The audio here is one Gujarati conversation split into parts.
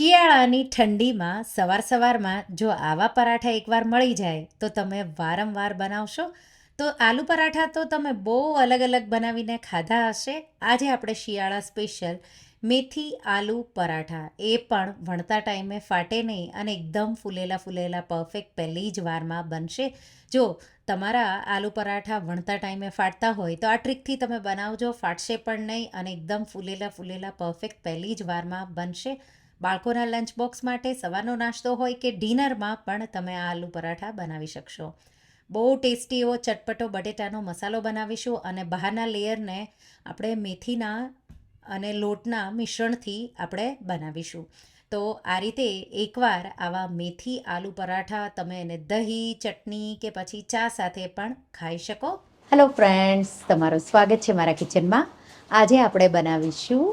શિયાળાની ઠંડીમાં સવાર સવારમાં જો આવા પરાઠા એકવાર મળી જાય, તો તમે વારંવાર બનાવશો? તો આલુ પરાઠા તો તમે બહુ અલગ અલગ બનાવીને ખાધા હશે. આજે આપણે શિયાળા સ્પેશિયલ મેથી આલુ પરાઠા. એ પણ વણતા ટાઈમે ફાટે નહીં અને એકદમ ફૂલેલા ફૂલેલા પરફેક્ટ પહેલી જ વારમાં બનશે. જો તમારા આલુ પરાઠા વણતા ટાઈમે ફાટતા હોય, તો આ ટ્રીકથી તમે બનાવજો. ફાટશે પણ નહીં અને એકદમ ફૂલેલા ફૂલેલા પરફેક્ટ પહેલી જ વારમાં બનશે. બાળકોના લંચ બોક્સ માટે સવારનો નાસ્તો હોય કે ડિનરમાં પણ તમે આ આલુ પરાઠા બનાવી શકશો. બહુ ટેસ્ટી એવો ચટપટો બટેટાનો મસાલો બનાવીશું અને બહારના લેયરને આપણે મેથીના અને લોટના મિશ્રણથી આપણે બનાવીશું. તો આ રીતે એકવાર આવા મેથી આલુ પરાઠા તમે એને દહીં ચટણી કે પછી ચા સાથે પણ ખાઈ શકો. હેલો ફ્રેન્ડ્સ તમારું સ્વાગત છે મારા કિચનમાં આજે આપણે બનાવીશું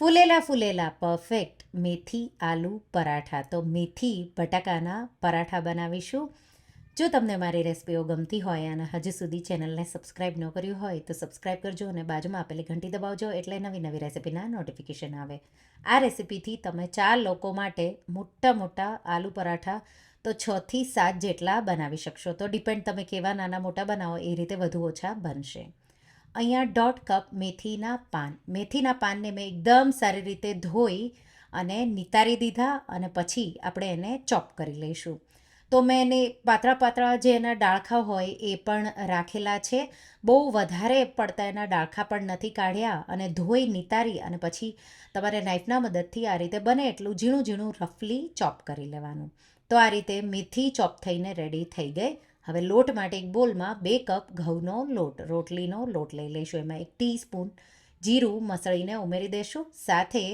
ફૂલેલા ફૂલેલા પરફેક્ટ મેથી, આલુ, પરાઠા. તો મેથી બટાકાના પરાઠા બનાવીશું. જો તમને મારી રેસિપીઓ ગમતી હોય અને હજુ સુધી ચેનલને સબસ્ક્રાઈબ ન કર્યું હોય, તો સબસ્ક્રાઈબ કરજો અને બાજુમાં આપેલી ઘંટી દબાવજો એટલે નવી નવી રેસિપીના નોટિફિકેશન આવે. આ રેસિપીથી તમે ચાર લોકો માટે મોટા મોટા આલુ પરાઠા તો છથી સાત જેટલા બનાવી શકશો. તો ડિપેન્ડ તમે કેવા નાના મોટા બનાવો, એ રીતે વધુ ઓછા બનશે. અહીંયા દોઢ કપ મેથીના પાન. મેથીના પાનને મેં એકદમ સારી રીતે ધોઈ અને નિતારી દીધા અને પછી આપણે એને ચોપ કરી લઈશું. તો મેં એને પાતળા પાતળા જે એના ડાળખા હોય એ પણ રાખેલા છે. બહુ વધારે પડતા એના ડાળખા પણ નથી કાઢ્યા અને ધોઈ, નિતારી અને પછી તમારે નાઈફના મદદથી આ રીતે બને એટલું ઝીણું ઝીણું રફલી ચોપ કરી લેવાનું. તો આ રીતે મેથી ચોપ થઈને રેડી થઈ ગઈ. હવે લોટ માટે એક બોલમાં બે કપ ઘઉંનો લોટ, રોટલીનો લોટ લઈ લઈશું. એમાં એક ટીસ્પૂન જીરું મસળીને ઉમેરી દઈશું સાથે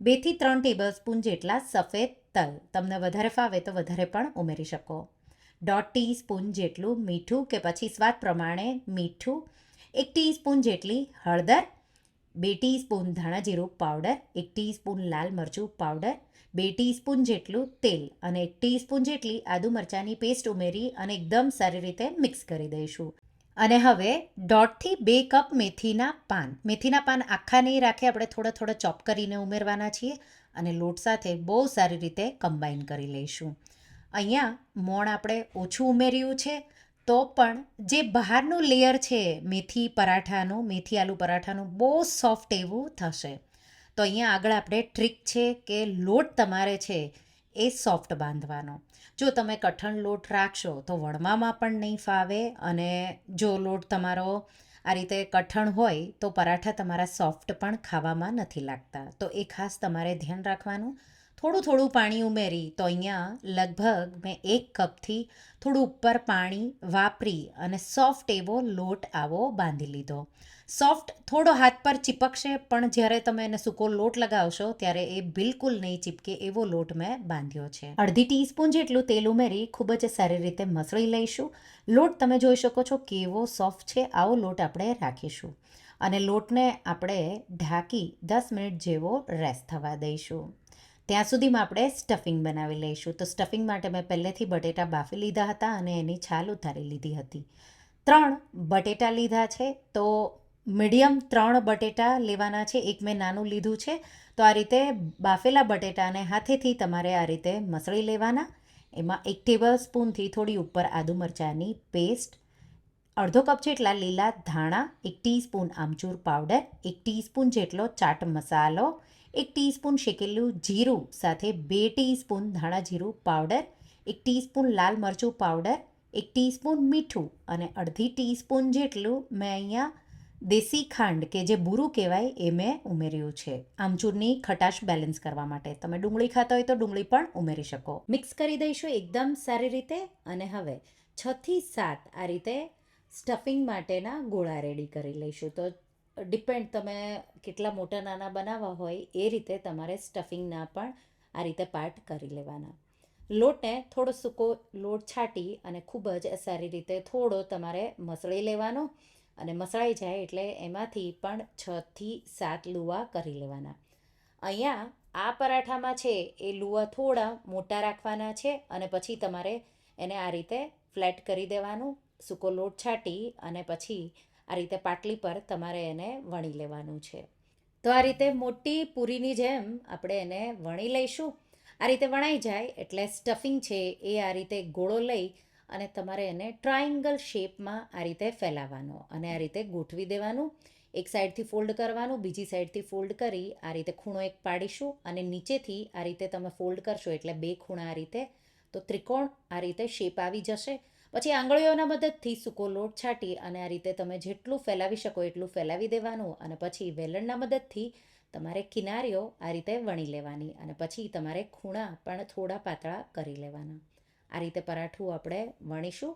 બેથી ત્રણ ટેબલ સ્પૂન જેટલા સફેદ તલ. તમને વધારે ફાવે તો વધારે પણ ઉમેરી શકો. દોઢ ટીસ્પૂન જેટલું મીઠું કે પછી સ્વાદ પ્રમાણે મીઠું. એક ટીસ્પૂન જેટલી હળદર. બે ટીસ્પૂન ધાણા જીરું પાવડર. એક ટીસ્પૂન લાલ મરચું પાવડર. બે ટીસ્પૂન જેટલું તેલ. અને એક ટીસ્પૂન જેટલી આદુ મરચાંની પેસ્ટ ઉમેરી અને એકદમ સારી રીતે મિક્સ કરી દઈશું. અને હવે દોઢથી બે કપ મેથીના પાન. મેથીના પાન આખા નહીં રાખે, આપણે થોડા થોડા ચોપ કરીને ઉમેરવાના છીએ અને લોટ સાથે બહુ સારી રીતે કમ્બાઈન કરી લઈશું. અહીંયા મોણ આપણે ઓછું ઉમેર્યું છે, તો પણ જે બહારનું લેયર છે, મેથી પરાઠાનું, મેથી આલુ પરાઠાનું, બહુ સોફ્ટ એવું થશે. તો અહીંયા આગળ આપણે ટ્રીક છે કે લોટ તમારે છે એ સોફ્ટ બાંધવાનો. જો તમે કઠણ લોટ રાખશો તો વણવામાં પણ નહીં ફાવે અને જો લોટ તમારો આ રીતે કઠણ હોય તો પરાઠા તમારા સોફ્ટ પણ ખાવામાં નથી લાગતા. તો એ ખાસ તમારે ધ્યાન રાખવાનું. થોડું થોડું પાણી ઉમેરી તો અહીંયા લગભગ મેં એક કપથી થોડું ઉપર પાણી વાપરી અને સોફ્ટ એવો લોટ આવો બાંધી લીધો. સોફ્ટ થોડો હાથ પર ચીપકશે, પણ જ્યારે તમે એને સૂકો લોટ લગાવશો, ત્યારે એ બિલકુલ નહીં ચીપકે એવો લોટ મેં બાંધ્યો છે. અડધી ટીસ્પૂન જેટલું તેલ ઉમેરી ખૂબ જ સારી રીતે મસળી લઈશું. લોટ તમે જોઈ શકો છો કેવો સોફ્ટ છે, આવો લોટ આપણે રાખીશું. અને લોટને આપણે ઢાંકી દસ મિનિટ જેવો રેસ્ટ થવા દઈશું. ત્યાં સુધીમાં આપણે સ્ટફિંગ બનાવી લઈશું. તો સ્ટફિંગ માટે મેં પહેલેથી બટેટા બાફી લીધા હતા અને એની છાલ ઉતારી લીધી હતી. ત્રણ બટેટા લીધા છે. તો મીડિયમ ત્રણ બટેટા લેવાના છે. એક મેં નાનું લીધું છે. તો આ રીતે બાફેલા બટેટાને હાથેથી તમારે આ રીતે મસળી લેવાના. એમાં એક ટેબલ સ્પૂનથી થોડી ઉપર આદુ મરચાંની પેસ્ટ, અડધો કપ જેટલા લીલા ધાણા, એક ટીસ્પૂન આમચૂર પાવડર, એક ટીસ્પૂન જેટલો ચાટ મસાલો એક ટીસ્પૂન શેકેલું જીરું સાથે બે ટીસ્પૂન ધાણા જીરું પાવડર, એક ટીસ્પૂન લાલ મરચું પાવડર, એક ટીસ્પૂન મીઠું અને અડધી ટીસ્પૂન જેટલું મેં અહીંયા દેશી ખાંડ કે જે બુરું કહેવાય એ મેં ઉમેર્યું છે. આમચૂરની ખટાશ બેલેન્સ કરવા માટે. તમે ડુંગળી ખાતા હોય તો ડુંગળી પણ ઉમેરી શકો. મિક્સ કરી દઈશું એકદમ સારી રીતે અને હવે છથી સાત આ રીતે સ્ટફિંગ માટેના ગોળા રેડી કરી લઈશું. તો ડિપેન્ડ તમે કેટલા મોટા નાના બનાવવા હોય એ રીતે તમારે સ્ટફિંગના પણ આ રીતે પાર્ટ કરી લેવાના. લોટને થોડો સૂકો લોટ છાંટી અને ખૂબ જ સારી રીતે થોડો તમારે મસળી લેવાનો અને મસળાઈ જાય એટલે એમાંથી પણ છથી સાત લુવા કરી લેવાના. અહીંયા આ પરાઠામાં છે એ લુવા થોડા મોટા રાખવાના છે અને પછી તમારે એને આ રીતે ફ્લેટ કરી દેવાનું. સૂકો લોટ છાંટી અને પછી આ રીતે પાટલી પર તમારે એને વણી લેવાનું છે. તો આ રીતે મોટી પૂરીની જેમ આપણે એને વણી લઈશું. આ રીતે વણાઈ જાય એટલે સ્ટફિંગ છે એ આ રીતે ગોળો લઈ અને તમારે એને ટ્રાયંગલ શેપમાં આ રીતે ફેલાવવાનો અને આ રીતે ગોઠવી દેવાનું. એક સાઈડથી ફોલ્ડ કરવાનું, બીજી સાઈડથી ફોલ્ડ કરી આ રીતે ખૂણો એક પાડીશું અને નીચેથી આ રીતે તમે ફોલ્ડ કરશો એટલે બે ખૂણા આ રીતે. તો ત્રિકોણ આ રીતે શેપ આવી જશે. પછી આંગળીઓના મદદથી સૂકો લોટ છાંટી અને આ રીતે તમે જેટલું ફેલાવી શકો એટલું ફેલાવી દેવાનું અને પછી વેલણના મદદથી તમારે કિનારીઓ આ રીતે વણી લેવાની અને પછી તમારે ખૂણા પણ થોડા પાતળા કરી લેવાના. આ રીતે પરાઠું આપણે વણીશું.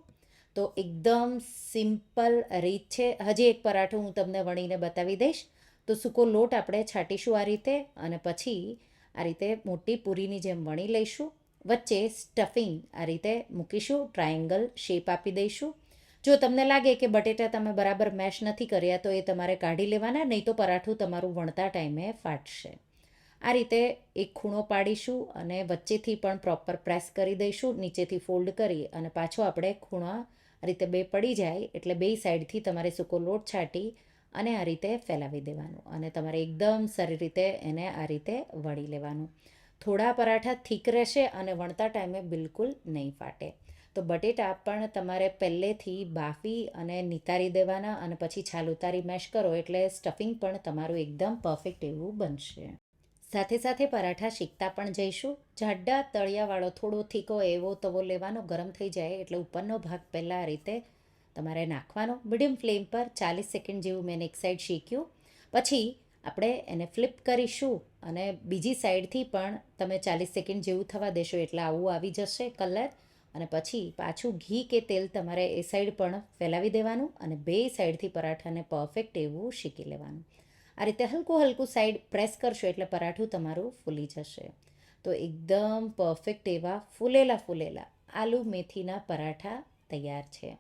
તો એકદમ સિમ્પલ રીત છે. હજી એક પરાઠું હું તમને વણીને બતાવી દઈશ. તો સૂકો લોટ આપણે છાંટીશું આ રીતે અને પછી આ રીતે મોટી પૂરીની જેમ વણી લઈશું. વચ્ચે સ્ટફિંગ આ રીતે મૂકીશું ટ્રાયેંગલ શેપ આપી દઈશું. જો તમને લાગે કે બટેટા તમે બરાબર મેશ નથી કર્યા, તો એ તમારે કાઢી લેવાના, નહીં તો પરાઠું તમારું વણતા ટાઈમે ફાટશે. આ રીતે એક ખૂણો પાડીશું અને વચ્ચેથી પણ પ્રોપર પ્રેસ કરી દઈશું, નીચેથી ફોલ્ડ કરી અને પાછો આપણે ખૂણા આ રીતે બે પડી જાય, એટલે બે સાઈડથી તમારે સૂકો લોટ છાંટી અને આ રીતે ફેલાવી દેવાનું અને તમારે એકદમ સારી રીતે એને આ રીતે વળી લેવાનું. થોડા પરાઠા થીક રહેશે અને વણતા ટાઈમે બિલકુલ નહીં ફાટે. તો બટેટા પણ તમારે પહેલેથી બાફી અને નિતારી દેવાના અને પછી છાલ ઉતારી મેશ કરો એટલે સ્ટફિંગ પણ તમારું એકદમ પરફેક્ટ એવું બનશે. સાથે સાથે પરાઠા શીખતા પણ જઈશું. જાડા તળિયાવાળો થોડો થીકો એવો તવો લેવાનો ગરમ થઈ જાય એટલે ઉપરનો ભાગ પહેલાં આ રીતે તમારે નાખવાનો. મીડિયમ ફ્લેમ પર ચાલીસ સેકન્ડ જેવું મેં એક સાઈડ શીખ્યું પછી આપણે એને ફ્લિપ કરીશું અને બીજી સાઈડથી પણ તમે ચાલીસ સેકન્ડ જેવું થવા દેશો એટલે આવું આવી જશે કલર અને પછી પાછું ઘી કે તેલ તમારે એ સાઈડ પણ ફેલાવી દેવાનું અને બે સાઈડથી પરાઠાને પરફેક્ટ એવું શીખી લેવાનું. આ રીતે હલકું હલકું સાઈડ પ્રેસ કરશો એટલે પરાઠું તમારું ફૂલી જશે. તો એકદમ પરફેક્ટ એવા ફૂલેલા ફૂલેલા આલુ મેથીના પરાઠા તૈયાર છે.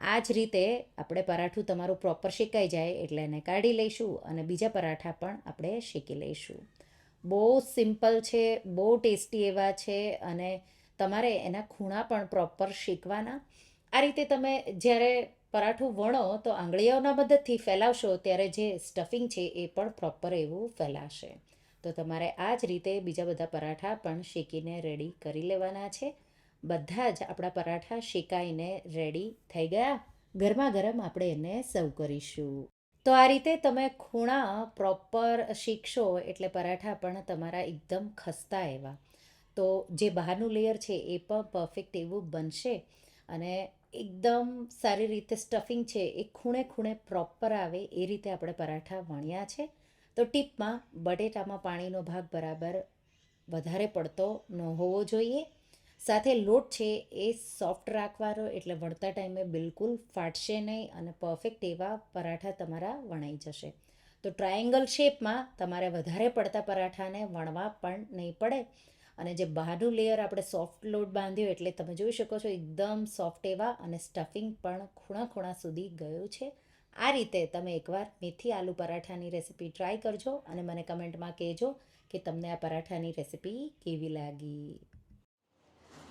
આ જ રીતે આપણે પરાઠું તમારું પ્રોપર શેકાઈ જાય એટલે એને કાઢી લઈશું અને બીજા પરાઠા પણ આપણે શેકી લઈશું. બહુ સિમ્પલ છે, બહુ ટેસ્ટી એવા છે અને તમારે એના ખૂણા પણ પ્રોપર શેકવાના. આ રીતે તમે જ્યારે પરાઠું વણો તો આંગળીઓના મદદથી ફેલાવશો ત્યારે જે સ્ટફિંગ છે એ પણ પ્રોપર એવું ફેલાશે. તો તમારે આ જ રીતે બીજા બધા પરાઠા પણ શેકીને રેડી કરી લેવાના છે. બધા જ આપણા પરાઠા શેકાઈને રેડી થઈ ગયા. ગરમા ગરમ આપણે એને સર્વ કરીશું. તો આ રીતે તમે ખૂણા પ્રોપર શીખશો એટલે પરાઠા પણ તમારા એકદમ ખસ્તા એવા. તો જે બહારનું લેયર છે એ પણ પરફેક્ટ એવું બનશે અને એકદમ સારી રીતે સ્ટફિંગ છે એ ખૂણે ખૂણે પ્રોપર આવે એ રીતે આપણે પરાઠા વણ્યા છે. તો ટીપમાં બટેટામાં પાણીનો ભાગ બરાબર વધારે પડતો ન હોવો જોઈએ. સાથે લોટ છે એ સોફ્ટ રાખવાનો, એટલે વણતા ટાઈમે બિલકુલ ફાટશે નહીં અને પરફેક્ટ એવા પરાઠા તમારા વણાઈ જશે. તો ટ્રાયેંગલ શેપમાં તમારે વધારે પડતા પરાઠાને વણવા પણ નહીં પડે. અને જે બહારનું લેયર આપણે સોફ્ટ લોટ બાંધ્યો એટલે તમે જોઈ શકો છો એકદમ સોફ્ટ એવા અને સ્ટફિંગ પણ ખૂણા ખૂણા સુધી ગયું છે. આ રીતે તમે એકવાર મેથી આલુ પરાઠાની રેસીપી ટ્રાય કરજો અને મને કમેન્ટમાં કહેજો કે તમને આ પરાઠાની રેસીપી કેવી લાગી.